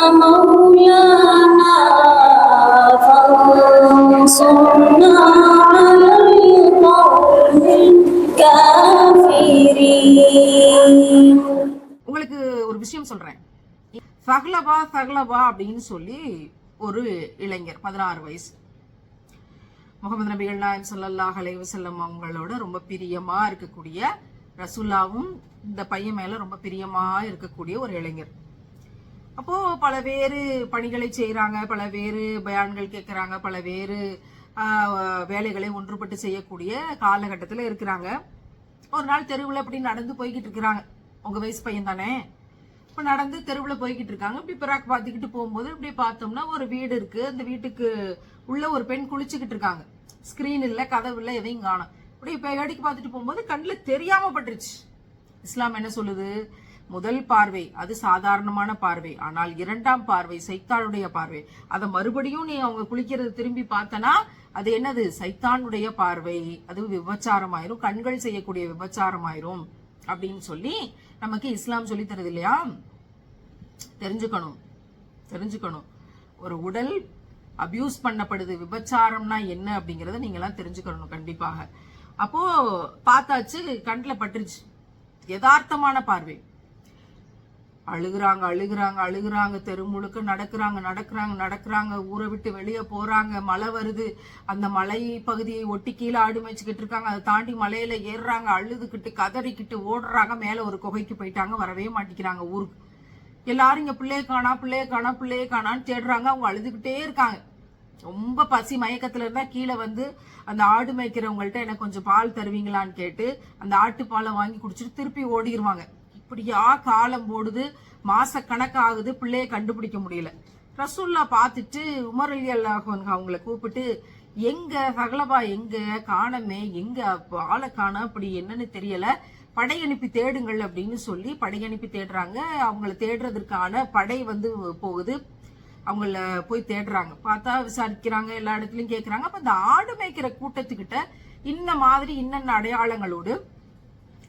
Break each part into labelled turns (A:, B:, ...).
A: مولانا فانصرنا على القوم الكافرين
B: உங்களுக்கு ஒரு விஷயம் சொல்றேன் சகலபா சகலபா அப்படின்னு சொல்லி ஒரு இளைஞர் பதினாறு வயசு முகமது நபிகள் நாயம் ஸல்லல்லாஹு அலைஹி வஸல்லம் அவங்களோட ரொம்ப பிரியமா இருக்கக்கூடிய ரசூல்லாவும் இந்த பையன் மேல ரொம்ப பிரியமா இருக்கக்கூடிய ஒரு இளைஞர் அப்போ பல வேறு பணிகளை செய்கிறாங்க பல வேறு பயான்கள் கேட்குறாங்க பல வேறு வேலைகளை ஒன்றுபட்டு செய்யக்கூடிய காலகட்டத்தில் இருக்கிறாங்க. ஒரு நாள் தெருவில் இப்படி நடந்து போய்கிட்டு இருக்கிறாங்க. உங்கள் வயசு பையன் தானே? இப்போ நடந்து தெருவில் போய்கிட்டு இருக்காங்க. இப்படி பிறாக் பார்த்துக்கிட்டு போகும்போது இப்படி பார்த்தோம்னா ஒரு வீடு இருக்குது அந்த வீட்டுக்கு உள்ள ஒரு பெண் குளிச்சுக்கிட்டு இருக்காங்க. ஸ்க்ரீன் இல்லை கதவு இல்லை எதையும் காணும். இப்படி இப்போ வேடிக்கை பார்த்துட்டு போகும்போது கண்ணில் தெரியாமல் பட்டுருச்சு. இஸ்லாம் என்ன சொல்லுது? முதல் பார்வை அது சாதாரணமான பார்வை. ஆனால் இரண்டாம் பார்வை சைத்தானுடைய பார்வை. அதை மறுபடியும் நீ அவங்க குளிக்கிறது திரும்பி பார்த்தனா அது என்னது? சைத்தானுடைய பார்வை. அது விபச்சாரமாயிரும். கண்கள் செய்யக்கூடிய விபச்சாரமாயிரும். அப்படின்னு சொல்லி நமக்கு இஸ்லாம் சொல்லி தருது இல்லையா தெரிஞ்சுக்கணும். தெரிஞ்சுக்கணும். ஒரு உடல் அபியூஸ் பண்ணப்படுது. விபச்சாரம்னா என்ன அப்படிங்கறத நீங்க எல்லாம் தெரிஞ்சுக்கணும் கண்டிப்பாக. அப்போ பார்த்தாச்சு கண்ணில் பட்டுருச்சு. யதார்த்தமான பார்வை. அழுகுறாங்க அழுகுறாங்க அழுகுறாங்க தெரு முழுக்க நடக்கிறாங்க நடக்கிறாங்க நடக்கிறாங்க ஊரை விட்டு வெளியே போறாங்க மழை வருது. அந்த மலை பகுதியை ஒட்டி கீழே ஆடு மேய்ச்சிக்கிட்டு இருக்காங்க. அதை தாண்டி மலையில ஏறுறாங்க அழுதுகிட்டு கதறிக்கிட்டு ஓடுறாங்க. மேல ஒரு குகைக்கு போயிட்டாங்க வரவே மாட்டேங்கிறாங்க ஊருக்கு. எல்லாரும் இங்க பிள்ளைய காணா பிள்ளைய காணா பிள்ளைய காணான்னு தேடுறாங்க. அவங்க அழுதுகிட்டே இருக்காங்க. ரொம்ப பசி மயக்கத்துல இருந்தா கீழே வந்து அந்த ஆடு மேய்க்கிறவங்கள்ட்ட எனக்கு கொஞ்சம் பால் தருவீங்களான்னு கேட்டு அந்த ஆட்டு பாலை வாங்கி குடிச்சிட்டு திருப்பி ஓடிடுவாங்க இப்படியா காலம் போடுது மாச கணக்காகுது பிள்ளைய கண்டுபிடிக்க முடியல. ரசூல்லா பார்த்துட்டு உமர் அலி அல்லாஹன் அவங்கள கூப்பிட்டு எங்க சகலபா எங்க? காணமே எங்க? ஆளை காண? அப்படி என்னன்னு தெரியல. படையனுப்பி தேடுங்கள் அப்படின்னு சொல்லி படையனுப்பி தேடுறாங்க. அவங்கள தேடுறதுக்கான படை வந்து போகுது. அவங்கள போய் தேடுறாங்க. பார்த்தா விசாரிக்கிறாங்க எல்லா இடத்துலயும் கேட்குறாங்க அப்ப இந்த ஆடு மேய்க்கிற கூட்டத்துக்கிட்ட இன்ன மாதிரி இன்னென்ன அடையாளங்களோடு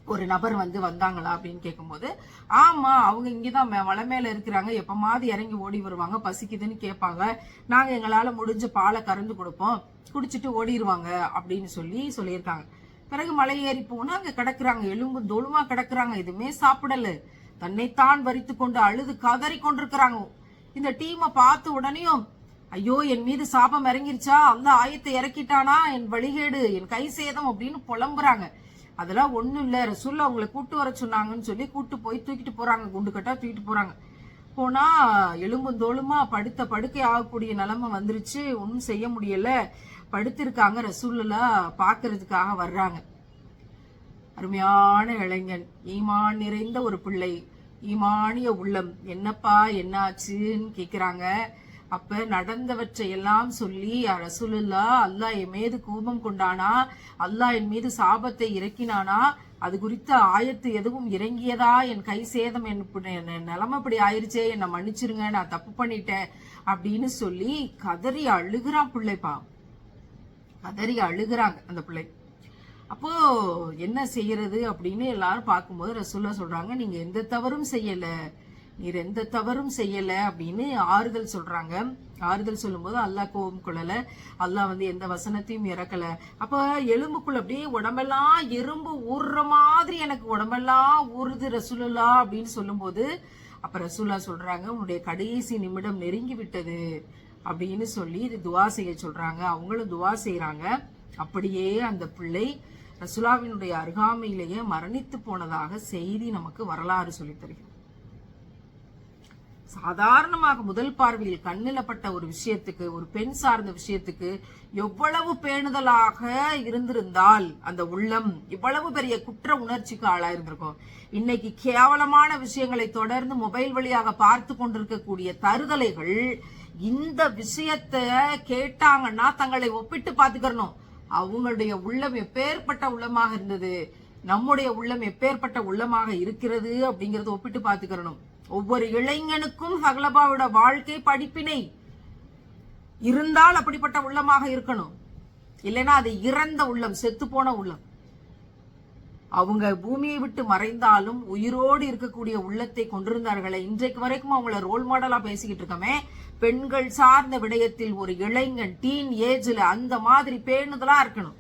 B: ஒரு நபர் வந்து வந்தாங்களா அப்படின்னு கேட்கும்போது ஆமா அவங்க இங்கதான் மே- மலை மேலே இருக்கிறாங்க. எப்பமாவது இறங்கி ஓடி வருவாங்க. பசிக்குதுன்னு கேட்பாங்க. நாங்க எங்களால முடிஞ்ச பாலை கறந்து கொடுப்போம். குடிச்சிட்டு ஓடிடுவாங்க அப்படின்னு சொல்லி சொல்லியிருக்காங்க. பிறகு மலை ஏறி போனா அங்க கிடக்குறாங்க. எலும்பு தோலுமா கிடக்குறாங்க. எதுவுமே சாப்பிடல. தன்னைத்தான் வரித்து கொண்டு அழுது கதறி கொண்டிருக்கிறாங்க. இந்த டீமை பார்த்த உடனேயும் ஐயோ என் மீது சாபம் இறங்கிருச்சா? அந்த ஆயத்தை இறக்கிட்டானா? என் வழிகேடு என் கை சேதம் அப்படின்னு புலம்புறாங்க. அதெல்லாம் ஒன்றும் இல்லை. ரசூல்லா அவங்களை கூட்டு வர சொன்னாங்கன்னு சொல்லி கூட்டு போய் தூக்கிட்டு போகிறாங்க குண்டு கட்டா தூக்கிட்டு போகிறாங்க போனால் எலும்பும் படுத்த படுக்கை ஆகக்கூடிய நிலமை வந்துருச்சு. ஒன்றும் செய்ய முடியலை. படுத்திருக்காங்க ரசூல்லா பார்க்கறதுக்காக வர்றாங்க. அருமையான இளைஞன். ஈமான் நிறைந்த ஒரு பிள்ளை. ஈமானிய உள்ளம். என்னப்பா என்னாச்சுன்னு கேட்குறாங்க அப்ப நடந்தவற்றை எல்லாம் சொல்லி ரசூலுல்லா அல்லாஹ் என் மீது கோபம் கொண்டானா? அல்லாஹ் என் மீது சாபத்தை இறக்கினானா? அது குறித்த ஆயத்து எதுவும் இறங்கியதா? என் கை சேதம் என் நிலம என் நிலைமை இப்படி ஆயிருச்சே என்னை மன்னிச்சிருங்க நான் தப்பு பண்ணிட்டேன் அப்படின்னு சொல்லி கதறி அழுகுறான் பிள்ளைப்பா கதறி அழுகுறாங்க அந்த பிள்ளை. அப்போ என்ன செய்யறது அப்படின்னு எல்லாரும் பார்க்கும்போது ரசூல்லா சொல்றாங்க நீங்க எந்த தவறும் செய்யலை. நீர் எந்த தவறும் செய்யல அப்படின்னு ஆறுதல் சொல்றாங்க. ஆறுதல் சொல்லும்போது அல்லாஹ் கோபம் கொள்ளல. அல்லாஹ் வந்து எந்த வசனத்தையும் இறக்கல. அப்ப எலும்புக்குள்ள அப்படியே உடம்பெல்லாம் எறும்பு ஊறுற மாதிரி எனக்கு உடம்பெல்லாம் ஊறுது ரசூலுல்லா அப்படின்னு சொல்லும்போது அப்ப ரசூல்லா சொல்றாங்க உன்னுடைய கடைசி நிமிடம் நெருங்கி விட்டது அப்படின்னு சொல்லி இது துவா செய்ய சொல்றாங்க. அவங்களும் துவா செய்கிறாங்க அப்படியே அந்த பிள்ளை ரசுலாவினுடைய அருகாமையிலேயே மரணித்து போனதாக செய்தி நமக்கு வரலாறு சொல்லித் தருகிறது. சாதாரணமாக முதல் பார்வையில் கண்ணில் பட்ட ஒரு விஷயத்துக்கு ஒரு பெண் சார்ந்த விஷயத்துக்கு எவ்வளவு பேணுதலாக இருந்திருந்தால் அந்த உள்ளம் இவ்வளவு பெரிய குற்ற உணர்ச்சிக்கு ஆளாயிருந்திருக்கும். இன்னைக்கு கேவலமான விஷயங்களை தொடர்ந்து மொபைல் வழியாக பார்த்து கொண்டிருக்கக்கூடிய தருதலைகள் இந்த விஷயத்த கேட்டாங்கன்னா தங்களை ஒப்பிட்டு பார்த்துக்கிறணும். அவங்களுடைய உள்ளம் எப்பேற்பட்ட உள்ளமாக இருந்தது? நம்முடைய உள்ளம் எப்பேற்பட்ட உள்ளமாக இருக்கிறது அப்படிங்கறத ஒப்பிட்டு பார்த்துக்கிறணும். ஒவ்வொரு இளைஞனுக்கும் ஹகலபாவோட வாழ்க்கை படிப்பினை இருந்தால் அப்படிப்பட்ட உள்ளமாக இருக்கணும். இல்லைன்னா அது இறந்த உள்ளம் செத்து போன உள்ளம். அவங்க பூமியை விட்டு மறைந்தாலும் உயிரோடு இருக்கக்கூடிய உள்ளத்தை கொண்டிருந்தார்களே இன்றைக்கு வரைக்கும் அவங்கள ரோல் மாடலா பேசிக்கிட்டு இருக்கமே. பெண்கள் சார்ந்த விடயத்தில் ஒரு இளைஞன் டீன் ஏஜ்ல அந்த மாதிரி பேணுதலா இருக்கணும்.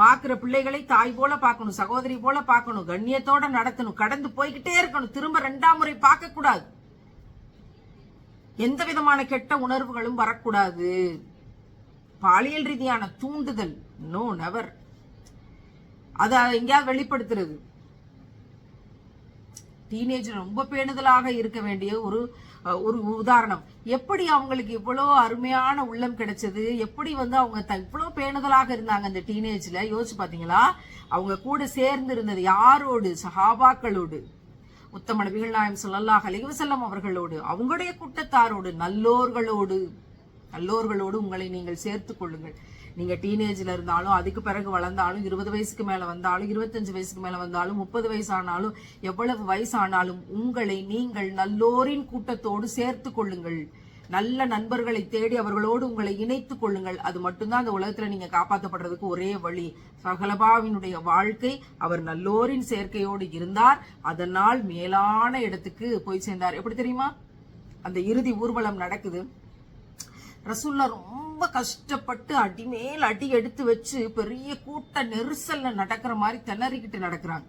B: பாக்குற பிள்ளைகளை தாய் போல பார்க்கணும் சகோதரி போல பார்க்கணும் கண்ணியத்தோட நடத்தணும் கடந்து போய்கிட்டே இருக்கணும் திரும்ப ரெண்டாம் முறை பார்க்க கூடாது எந்த விதமான கெட்ட உணர்வுகளும் வரக்கூடாது. பாலியல் ரீதியான தூண்டுதல் நோ நெவர் அதை எங்கேயாவது வெளிப்படுத்துறது. டீனேஜ் ரொம்ப பேணுதலாக இருக்க வேண்டிய ஒரு ஒரு உதாரணம். எப்படி அவங்களுக்கு இவ்வளோ அருமையான உள்ளம் கிடைச்சது? எப்படி வந்து அவங்க த- இவ்வளோ பேணுதலாக இருந்தாங்க அந்த டீனேஜில் யோசிச்சு பார்த்தீங்களா அவங்க கூட சேர்ந்து இருந்தது யாரோடு? சஹாபாக்களோடு. உத்தம நபிகள் நாயம் சொல்லல்லாஹ் அலிவசல்லம் அவர்களோடு. அவங்களுடைய கூட்டத்தாரோடு நல்லோர்களோடு. நல்லோர்களோடு உங்களை நீங்கள் சேர்த்து கொள்ளுங்கள். நீங்க டீனேஜ்ல இருந்தாலும் அதுக்கு பிறகு வளர்ந்தாலும் இருபது வயசுக்கு மேல வந்தாலும் இருபத்தஞ்சு வயசுக்கு மேல வந்தாலும் முப்பது வயசானாலும் எவ்வளவு வயசானாலும் உங்களை நீங்கள் நல்லோரின் கூட்டத்தோடு சேர்த்து கொள்ளுங்கள். நல்ல நண்பர்களை தேடி அவர்களோடு உங்களை இணைத்துக் கொள்ளுங்கள். அது மட்டும்தான் அந்த உலகத்துல நீங்க காப்பாற்றப்படுறதுக்கு ஒரே வழி. சகலபாவினுடைய வாழ்க்கை அவர் நல்லோரின் சேர்க்கையோடு இருந்தார். அதனால் மேலான இடத்துக்கு போய் சேர்ந்தார். எப்படி தெரியுமா? அந்த இறுதி ஊர்வலம் நடக்குது. ரசுல்லா ரொம்ப ரொம்ப கஷ்டப்பட்டு அடி மேல் அடி எடுத்து வச்சு பெரிய கூட்ட நெரிசல்ல நடக்கிற மாதிரி திணறிக்கிட்டு நடக்கிறாங்க.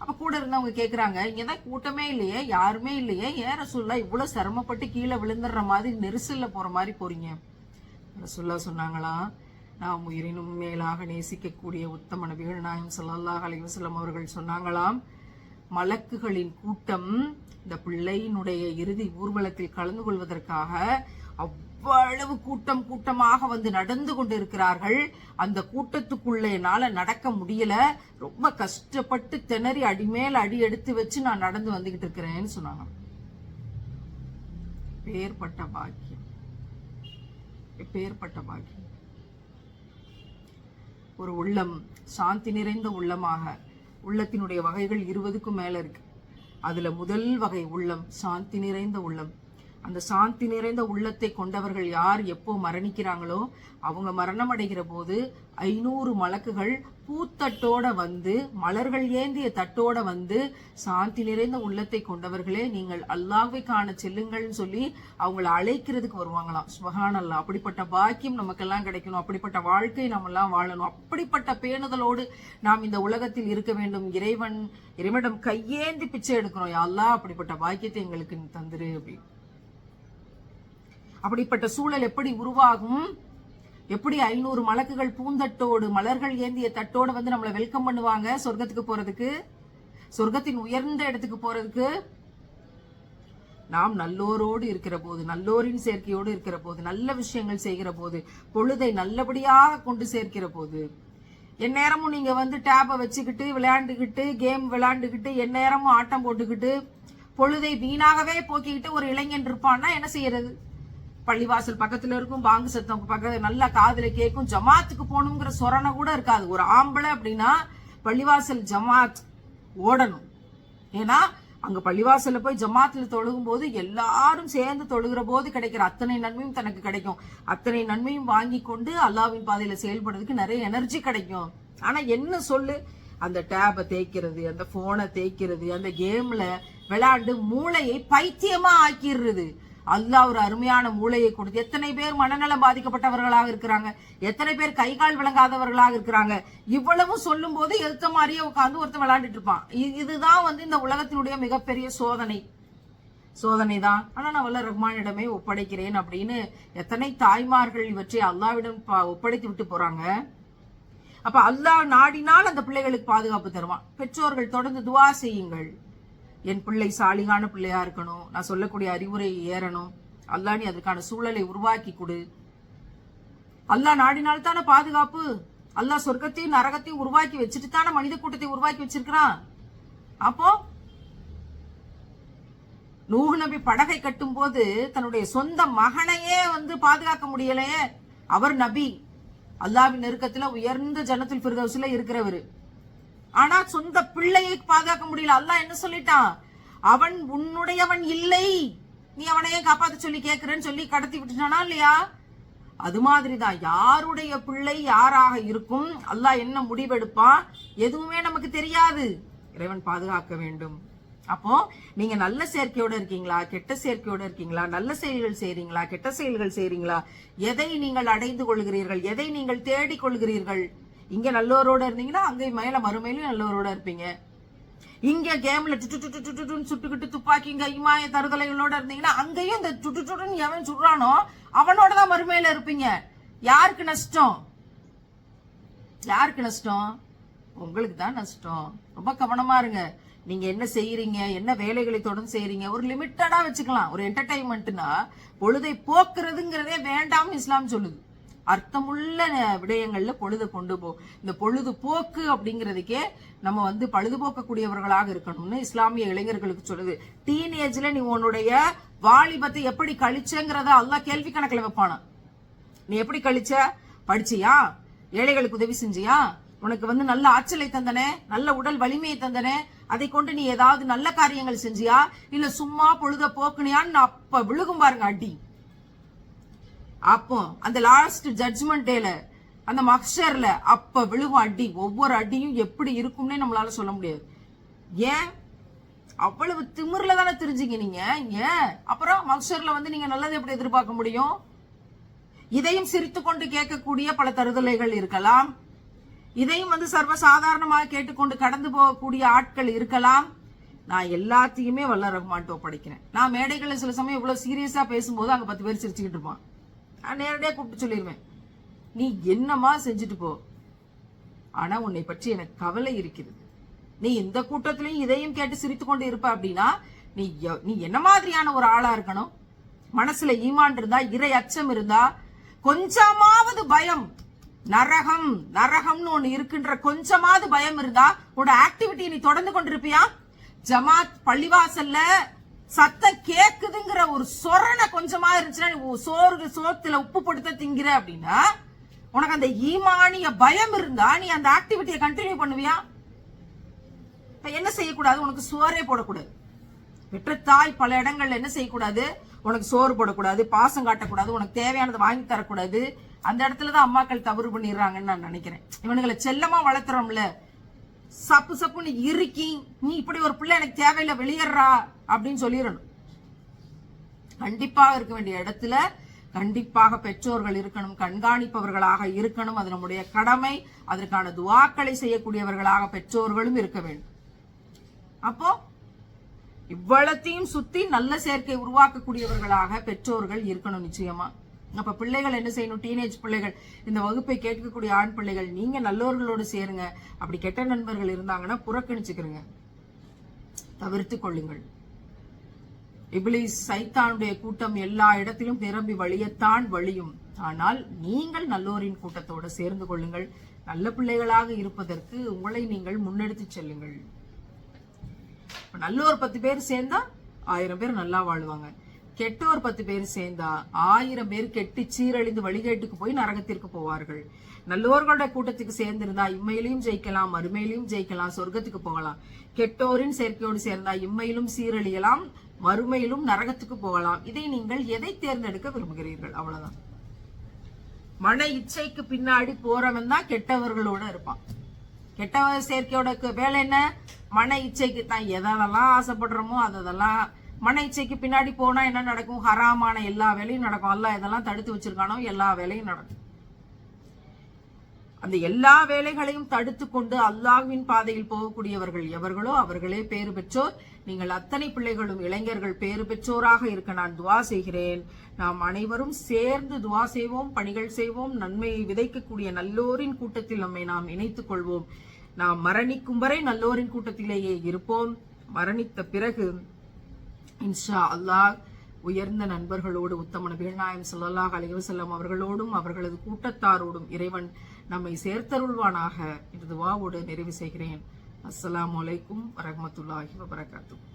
B: அப்ப கூட இருந்தவங்க கேக்குறாங்க இங்கதான் கூட்டமே இல்லையே யாருமே இல்லையே ஏன் ரசூல்லா இவ்வளவு சிரமப்பட்டு கீழே விழுந்துடுற மாதிரி நெரிசல்ல போற மாதிரி போறீங்க? ரசுல்லா சொன்னாங்களா நாம் உயிரினும் மேலாக நேசிக்கக்கூடிய உத்தம நபிகள் நாயம் ஸல்லல்லாஹு அலைஹி அவர்கள் சொன்னாங்களாம் மலக்குகளின் கூட்டம் இந்த பிள்ளையினுடைய இறுதி ஊர்வலத்தில் கலந்து கொள்வதற்காக அவ்வளவு கூட்டம் கூட்டமாக வந்து நடந்து கொண்டிருக்கிறார்கள். அந்த கூட்டத்துக்குள்ளே என்னால் நடக்க முடியல. ரொம்ப கஷ்டப்பட்டு திணறி அடிமேல் அடி எடுத்து வச்சு நான் நடந்து வந்துகிட்டு இருக்கிறேன்னு சொன்னாங்க. பேர்பட்ட பாக்கியம். பேர்பட்ட பாக்கியம். ஒரு உள்ளம் சாந்தி நிறைந்த உள்ளமாக. உள்ளத்தினுடைய வகைகள் இருபதுக்கும் மேல இருக்கு. அதுல முதல் வகை உள்ளம் சாந்தி நிறைந்த உள்ளம். அந்த சாந்தி நிறைந்த உள்ளத்தை கொண்டவர்கள் யார் எப்போ மரணிக்கிறாங்களோ அவங்க மரணம் அடைகிற போது ஐநூறு மலக்குகள் பூத்தட்டோட வந்து மலர்கள் ஏந்திய தட்டோட வந்து சாந்தி நிறைந்த உள்ளத்தை கொண்டவர்களே நீங்கள் அல்லாஹ்வை காண செல்லுங்கள்னு சொல்லி அவங்கள அழைக்கிறதுக்கு வருவாங்களாம். சுபஹான் அல்லாஹ் அப்படிப்பட்ட பாக்கியம் நமக்கெல்லாம் கிடைக்கணும். அப்படிப்பட்ட வாழ்க்கை நம்மெல்லாம் வாழணும். அப்படிப்பட்ட பேணுதலோடு நாம் இந்த உலகத்தில் இருக்க வேண்டும். இறைவன் இறைவனிடம் கையேந்தி பிச்சை எடுக்கிறோம் யா அல்லாஹ் அப்படிப்பட்ட பாக்கியத்தை எங்களுக்கு தந்துரு அப்படின்னு. அப்படிப்பட்ட சூழல் எப்படி உருவாகும்? எப்படி ஐநூறு மலக்குகள் பூந்தட்டோடு மலர்கள் ஏந்திய தட்டோடு வந்து நம்மளை வெல்கம் பண்ணுவாங்க? சொர்க்கத்துக்கு போறதுக்கு? சொர்க்கத்தின் உயர்ந்த இடத்துக்கு போறதுக்கு? நாம் நல்லோரோடு இருக்கிற போது நல்லோரின் சேர்க்கையோடு இருக்கிற போது நல்ல விஷயங்கள் செய்கிற போது பொழுதை நல்லபடியாக கொண்டு சேர்க்கிற போது எந்நேரமும் நீங்க வந்து டேப்பை வச்சுக்கிட்டு விளையாண்டுக்கிட்டு கேம் விளையாண்டுக்கிட்டு எந்நேரமும் ஆட்டம் போட்டுக்கிட்டு பொழுதை வீணாகவே போக்கிக்கிட்டு ஒரு இளைஞன் இருப்பான்னா என்ன செய்யறது? பள்ளிவாசல் பக்கத்துல இருக்கும் பாங்கு சத்தம் பக்கத்துல நல்லா காதுல கேட்கும் ஜமாத்துக்கு போகணுங்கிற சொரணை கூட இருக்காது. ஒரு ஆம்பளை அப்படின்னா பள்ளிவாசல் ஜமாத் ஓடணும். ஏன்னா அங்க பள்ளிவாசல்ல போய் ஜமாத்துல தொழுகும் போது எல்லாரும் சேர்ந்து தொழுகிற போது கிடைக்கிற அத்தனை நன்மையும் தனக்கு கிடைக்கும். அத்தனை நன்மையும் வாங்கி கொண்டு அல்லாவின் பாதையில செயல்படுறதுக்கு நிறைய எனர்ஜி கிடைக்கும். ஆனா என்ன சொல்லு? அந்த டேபை தேய்க்கிறது அந்த போனை தேய்க்கிறது அந்த கேம்ல விளையாண்டு மூளையை பைத்தியமா ஆக்கிடுறது. அல்லாஹ் ஒரு அருமையான மூளையை கொடுத்து எத்தனை பேர் மனநலம் பாதிக்கப்பட்டவர்களாக இருக்கிறாங்க? எத்தனை பேர் கை கால் விளங்காதவர்களாக இருக்கிறாங்க? இவ்வளவும் சொல்லும் போது எதுத்த மாதிரியே உட்காந்து ஒருத்தன் விளையாண்டுட்டு இருப்பான். இதுதான் வந்து இந்த உலகத்தினுடைய மிகப்பெரிய சோதனை. சோதனை தான் ஆனா நான் வல்ல ரஹ்மானிடமே ஒப்படைக்கிறேன் அப்படின்னு எத்தனை தாய்மார்கள் இவற்றை அல்லாவிடம் ஒப்படைத்து விட்டு போறாங்க. அப்ப அல்லாஹ் நாடினால் அந்த பிள்ளைகளுக்கு பாதுகாப்பு தருவான். பெற்றோர்கள் தொடர்ந்து துவா செய்யுங்கள். என் பிள்ளை சாலிகான பிள்ளையா இருக்கணும். நான் சொல்லக்கூடிய அறிவுரை ஏறணும். அல்லா நீ அதுக்கான சூழலை உருவாக்கி கொடு. அல்லாஹ் நாடினால் தானே பாதுகாப்பு? அல்லாஹ் சொர்க்கத்தையும் நரகத்தையும் உருவாக்கி வச்சுட்டு தானே மனித கூட்டத்தை உருவாக்கி வச்சிருக்கிறான்? அப்போ நூகு நபி படகை கட்டும் போது தன்னுடைய சொந்த மகனையே வந்து பாதுகாக்க முடியலையே. அவர் நபி. அல்லாவின் நெருக்கத்துல உயர்ந்த ஜனத்தில் ஃபிர்தௌஸ்ல இருக்கிறவர். ஆனா சொந்த பிள்ளையை பாதுகாக்க முடியல. அல்லாஹ் என்ன சொல்லிட்டான்? அவன் உன்னுடையவன் இல்லை. நீ அவனையே காப்பாத்த சொல்லி கேட்கிறேன்னு சொல்லி கடத்தி விட்டுட்டானா இல்லையா? அது மாதிரிதான். யாருடைய பிள்ளை யாராக இருக்கும்? அல்லாஹ் என்ன முடிவெடுப்பான்? எதுவுமே நமக்கு தெரியாது. இறைவன் பாதுகாக்க வேண்டும். அப்போ நீங்க நல்ல சேர்க்கையோட இருக்கீங்களா? கெட்ட சேர்க்கையோட இருக்கீங்களா? நல்ல செயல்கள் செய்றீங்களா? கெட்ட செயல்கள் செய்றீங்களா? எதை நீங்கள் அடைந்து கொள்கிறீர்கள்? எதை நீங்கள் தேடிக் கொள்கிறீர்கள்? இங்கே நல்லோரோட இருந்தீங்கன்னா அங்கே மேலே மறுமையிலும் நல்லோரோட இருப்பீங்க. இங்கே கேமில் டு சுட்டுக்கிட்டு துப்பாக்கிங்க இமாய தருதலைகளோட இருந்தீங்கன்னா அங்கேயும் இந்த சுட்டு சுட்டுன்னு எவன் சுடுறானோ அவனோட தான் மறுமையில இருப்பீங்க. யாருக்கு நஷ்டம்? யாருக்கு நஷ்டம்? உங்களுக்கு தான் நஷ்டம். ரொம்ப கவனமா இருங்க. நீங்க என்ன செய்யறீங்க? என்ன வேலைகளை தொடர்ந்து செய்யறீங்க? ஒரு லிமிட்டடா வச்சுக்கலாம். ஒரு என்டர்டைன்மெண்ட்னா பொழுதை போக்குறதுங்கிறதே வேண்டாம்னு இஸ்லாம் சொல்லுது. அர்த்தமுள்ள விடயங்கள்ல பொழுது கொண்டு போ இந்த பொழுதுபோக்கு அப்படிங்கிறதுக்கே நம்ம வந்து பழுதுபோக்கக்கூடியவர்களாக இருக்கணும்னு இஸ்லாமிய இளைஞர்களுக்கு சொல்லுது. டீனேஜ்ல நீ உன்னுடைய வாலிபத்தை எப்படி கழிச்சங்கிறத அல்லாஹ் கேள்வி கணக்குல வைப்பானா? நீ எப்படி கழிச்ச? படிச்சியா? ஏழைகளுக்கு உதவி செஞ்சியா? உனக்கு வந்து நல்ல ஆற்றலை தந்தனே நல்ல உடல் வலிமையை தந்தனே அதை கொண்டு நீ ஏதாவது நல்ல காரியங்கள் செஞ்சியா? இல்ல சும்மா பொழுத போக்குனியான்னு அப்ப விழுகும் பாருங்க அடி. அப்போ அந்த லாஸ்ட் ஜட்ஜ்மெண்ட் டேல அந்த மக்சர்ல அப்ப விழுகும் அடி ஒவ்வொரு அடியும் எப்படி இருக்கும்னே நம்மளால சொல்ல முடியாது. ஏன்? அவ்வளவு திமிர்ல தானே தெரிஞ்சுங்க நீங்க. ஏன்? அப்புறம் மக்சர்ல வந்து நீங்க நல்லதை எப்படி எதிர்பார்க்க முடியும்? இதையும் சிரித்து கொண்டு கேட்கக்கூடிய பல தருதலைகள் இருக்கலாம். இதையும் வந்து சர்வசாதாரணமாக கேட்டுக்கொண்டு கடந்து போகக்கூடிய ஆட்கள் இருக்கலாம். நான் எல்லாத்தையுமே வல்ல ரஹ்மான்ட்டு ஒப்படைக்கிறேன். நான் மேடைகளில் சில சமயம் இவ்வளவு சீரியஸா பேசும்போது அங்க பத்து பேர் சிரிச்சுக்கிட்டு இருப்பான் நான் நேரடியாக கூப்பிட்டு சொல்லிடுவேன் நீ என்னமா செஞ்சுட்டு போ. ஆனால் உன்னை பற்றி எனக்கு கவலை இருக்கிறது. நீ இந்த கூட்டத்திலையும் இதையும் கேட்டு சிரித்து கொண்டு இருப்ப அப்படின்னா நீ எ- நீ என்ன மாதிரியான ஒரு ஆளா இருக்கணும்? மனசுல ஈமான் இருந்தா இறை அச்சம் இருந்தா கொஞ்சமாவது பயம் நரகம் நரகம்னு ஒண்ணு இருக்கின்ற கொஞ்சமாவது பயம் இருந்தா உன்னோட ஆக்டிவிட்டி நீ தொடர்ந்து கொண்டிருப்பியா? ஜமாத் பள்ளிவாசல்ல சத்தம் கேக்குதுங்கிற ஒரு சொரணை கொஞ்சமா இருந்துச்சுன்னா நீ உ- சோறு சோத்துல உப்பு போட்டு திங்கிற அப்படின்னா உனக்கு அந்த ஈமானிய பயம் இருந்தா நீ அந்த ஆக்டிவிட்டியை கண்டினியூ பண்ணுவியா? இப்ப என்ன செய்யக்கூடாது? உனக்கு சோறே போடக்கூடாது. பெற்ற தாய் பல இடங்கள்ல என்ன செய்யக்கூடாது? உனக்கு சோறு போடக்கூடாது பாசம் காட்டக்கூடாது உனக்கு தேவையானதை வாங்கி தரக்கூடாது. அந்த இடத்துல தான் அம்மாக்கள் தவறு பண்ணிடுறாங்கன்னு நான் நினைக்கிறேன். இவனுங்களை செல்லமா வளர்த்துறோம்ல. சப்பு சப்புன்னு இறுக்கி நீ இப்படி ஒரு பிள்ளை எனக்கு தேவையில்லை வெளியேறா. அப்படின்னு சொல்லிடணும். கண்டிப்பாக இருக்க வேண்டிய இடத்துல கண்டிப்பாக பெற்றோர்கள் இருக்கணும் கண்காணிப்பவர்களாக இருக்கணும். அது நம்முடைய கடமை. அதற்கான துவாக்களை செய்யக்கூடியவர்களாக பெற்றோர்களும் இருக்க வேண்டும். அப்போ இவ்வளத்தையும் சுத்தி நல்ல சேர்க்கை உருவாக்கக்கூடியவர்களாக பெற்றோர்கள் இருக்கணும் நிச்சயமா. அப்ப பிள்ளைகள் என்ன செய்யணும்? டீனேஜ் பிள்ளைகள். இந்த வகுப்பை கேட்கக்கூடிய ஆண் பிள்ளைகள் நீங்க நல்லோர்களோடு சேருங்க. அப்படி கெட்ட நண்பர்கள் இருந்தாங்கன்னா புறக்கணிச்சுக்கிறங்க தவிர்த்து கொள்ளுங்கள். இபிலிஸ் சைத்தானுடைய கூட்டம் எல்லா இடத்திலும் நிரம்பி வழியத்தான் வழியும். ஆனால் நீங்கள் நல்லோரின் கூட்டத்தோடு சேர்ந்து கொள்ளுங்கள். நல்ல பிள்ளைகளாக இருப்பதற்கு உங்களை நீங்கள் முன்னெடுத்து செல்லுங்கள். நல்லோர் பத்து பேர் சேர்ந்தா ஆயிரம் பேர் நல்லா வாழ்வாங்க. கெட்டோர் பத்து பேர் சேர்ந்தா ஆயிரம் பேர் கெட்டு சீரழிந்து வழிகேட்டுக்கு போய் நரகத்திற்கு போவார்கள். நல்லோர்களோட கூட்டத்துக்கு சேர்ந்திருந்தா இம்மையிலையும் ஜெயிக்கலாம் மறுமையிலையும் ஜெயிக்கலாம் சொர்க்கத்துக்கு போகலாம். கெட்டோரின் சேர்க்கையோடு சேர்ந்தா இம்மையிலும் சீரழியலாம் மறுமையிலும் நரகத்துக்கு போகலாம். இதை நீங்கள் எதை தேர்ந்தெடுக்க விரும்புகிறீர்கள்? அவ்வளவுதான். மன இச்சைக்கு பின்னாடி போறவன் தான் கெட்டவர்களோட இருப்பான். கெட்டவர் சேர்க்கையோட வேலை என்ன? மன இச்சைக்கு தான். எதெல்லாம் ஆசைப்படுறோமோ அதெல்லாம் மன இச்சைக்கு பின்னாடி போனா என்ன நடக்கும்? ஹராமான எல்லா வேலையும் நடக்கும். அல்ல இதெல்லாம் தடுத்து வச்சிருக்கானோ எல்லா வேலையும் நடக்கும். அந்த எல்லா வேலைகளையும் தடுத்து கொண்டு அல்லாஹ்வின் பாதையில் போகக்கூடியவர்கள் எவர்களோ அவர்களே பேறு பெற்றோர். நீங்கள் அத்தனை பிள்ளைகளும் இளைஞர்கள் பேறு பெற்றோராக இருக்க நான் துவா செய்கிறேன். நாம் அனைவரும் சேர்ந்து துவா செய்வோம் பணிகள் செய்வோம் நன்மையை விதைக்கக்கூடிய நல்லோரின் கூட்டத்தில் நம்மை நாம் இணைத்துக் கொள்வோம். நாம் மரணிக்கும் வரை நல்லோரின் கூட்டத்திலேயே இருப்போம். மரணித்த பிறகு இன்ஷா அல்லாஹ் உயர்ந்த நண்பர்களோடு உத்தம நபிகள் நாயம் ஸல்லல்லாஹு அலைஹி அவர்களோடும் அவர்களது கூட்டத்தாரோடும் இறைவன் நம்மை சேர்த்தருள்வானாக என்று துவாவோடு நிறைவு செய்கிறேன். அஸ்லாம் அலைக்கும் வரமத்துல்லாஹி வபரகாத்துஹு.